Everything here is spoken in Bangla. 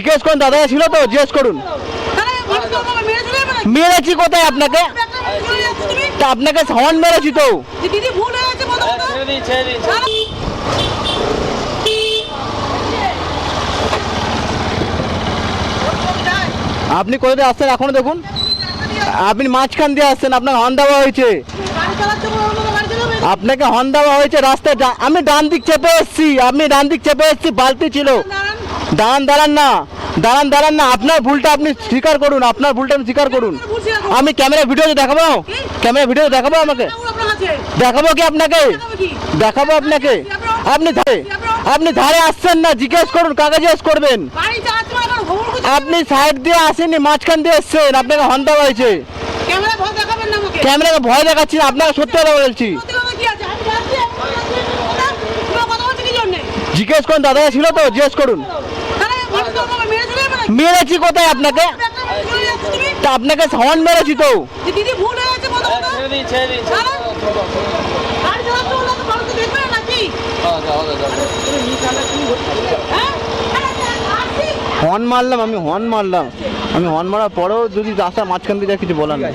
জিজ্ঞেস করুন দাদা ছিল তো, জিজ্ঞেস করুন? মেরেছি কোথায় আপনাকে? তা আপনাকে সামান মেরেছি তো আপনি কোথা দিয়ে আসছেন এখনও দেখুন আপনি মাঝখান দিয়ে আসছেন, আপনার হর্ন দেওয়া হয়েছে? আপনাকে হর্ন দেওয়া হয়েছে, রাস্তায় আমি ডান দিক চেপে এসেছি, আপনি ডান দিক চেপে এসেছি, বালতি ছিল দাঁড়ান। দাঁড়ান না। দাঁড়ান দাঁড়ান না। আপনার ভুলটা আপনি স্বীকার করুন আপনার ভুলটা আপনি স্বীকার করুন। আমি ক্যামেরা ভিডিওতে দেখাবো? ক্যামেরা ভিডিওতে দেখাবো আমাকে। দেখাবো কি আপনাকে? দেখাবো আপনাকে? আপনি ধারে আপনি ধারে আসছেন না জিজ্ঞেস করুন কাকে জিজ্ঞেস করবেন। আপনি সাইড দিয়ে আসেননি মাঝখান দিয়ে এসছেন আপনাকে দেওয়া হয়েছে ক্যামেরা ভয় দেখাচ্ছি না আপনাকে সত্যি কথা বলছি সত্যি কথা কি আছে? আমি যাচ্ছি, আমি যাচ্ছি। তোমরা কথা বলছো কি জন্যে? জিজ্ঞেস করুন দাদা ছিল তো জিজ্ঞেস করুন? মেরেছি কোথায় আপনাকে? তা আপনাকে সামান মেরেছি তো। হর্ন মারলাম আমি হর্ন মারলাম। আমি হর্ন মারার পরেও যদি রাস্তার মাঝখান দিয়ে কিছু বলার নেই।